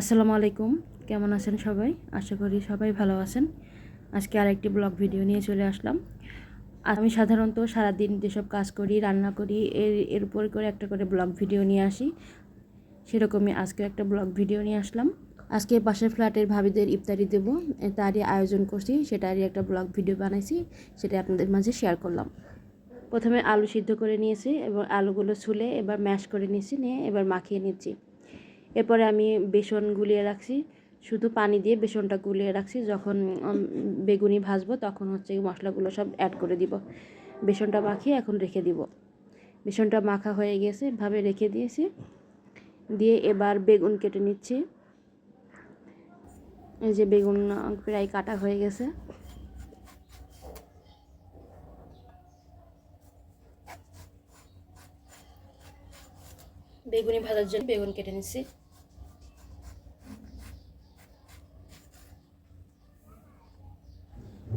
আসসালামু আলাইকুম। কেমন আছেন সবাই? আশা করি সবাই ভালো আছেন। আজকে আরেকটি ব্লগ ভিডিও নিয়ে চলে আসলাম। আমি সাধারণত সারাদিন যেসব কাজ করি, রান্না করি, এর এর উপর করে একটা করে ব্লগ ভিডিও নিয়ে আসি। সেরকমই আজকে একটা ব্লগ ভিডিও নিয়ে আসলাম। আজকে পাশের ফ্ল্যাটের ভাবিদের ইফতারি দেবো। তারই আয়োজন করছি, সেটারই একটা ব্লগ ভিডিও বানাইছি সেটা আপনাদের মাঝে শেয়ার করলাম। প্রথমে আলু সিদ্ধ করে নিয়েছি এবং আলুগুলো ছুলে এবার ম্যাশ করে নিয়েছি, নিয়ে এবার মাখিয়ে নিচ্ছি। এরপরে আমি বেসন গুলিয়ে রাখছি। শুধু পানি দিয়ে বেসনটা গুলিয়ে রাখছি। যখন বেগুনি ভাজবো তখন হচ্ছে মশলাগুলো সব অ্যাড করে দিব। বেসনটা মাখিয়ে এখন রেখে দিব। বেসনটা মাখা হয়ে গেছে ভাবে রেখে দিয়েছি। দিয়ে এবার বেগুন কেটে নিচ্ছি। এই যে বেগুন প্রায় কাটা হয়ে গেছে। বেগুনি ভাজার জন্য বেগুন কেটে নিচ্ছি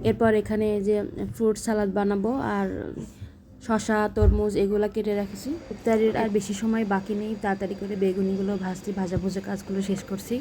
এরপর এখানে যে ফ্রুট সালাদ বানাবো আর শশা তরমুজ এগুলো কেটে রেখেছি। ইফতারির আর বেশি সময় বাকি নেই, তাড়াতাড়ি করে বেগুনিগুলো ভাজতে ভাজা ভুজা কাজগুলো শেষ করছি।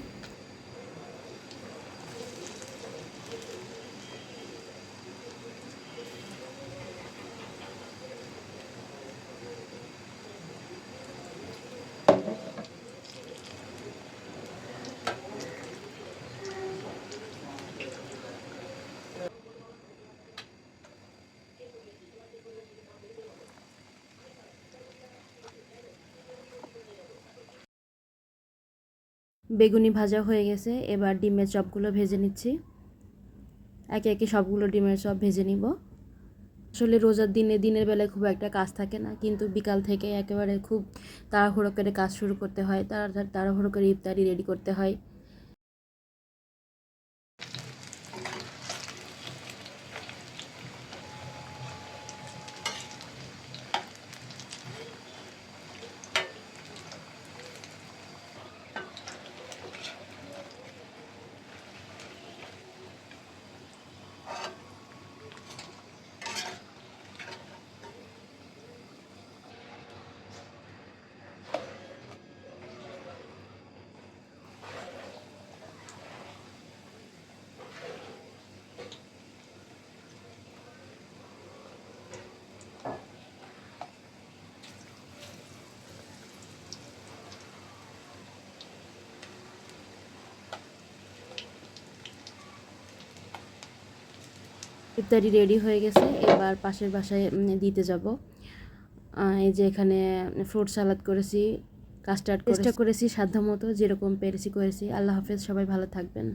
বেগুনি ভাজা হয়ে গেছে, এবার ডিমের চপগুলো ভেজে নিচ্ছি। একে একে সবগুলো ডিমের চপ ভেজে নিব। আসলে রোজার দিনে, দিনের বেলায় খুব একটা কাজ থাকে না, কিন্তু বিকাল থেকে একেবারে খুব তাড়াহুড়ো করে কাজ শুরু করতে হয় তাড়া তাড়াহুড়ো করে ইফতারি রেডি করতে হয়। ইফতারি রেডি হয়ে গেছে। এবার পাশের বাসায় দিতে যাব। এই যে এখানে ফ্রুট সালাদ করেছি কাস্টার্ড চেষ্টা করেছি। সাধ্য মতো যেরকম পেরেছি করেছি। আল্লাহ হাফেজ সবাই ভালো থাকবেন।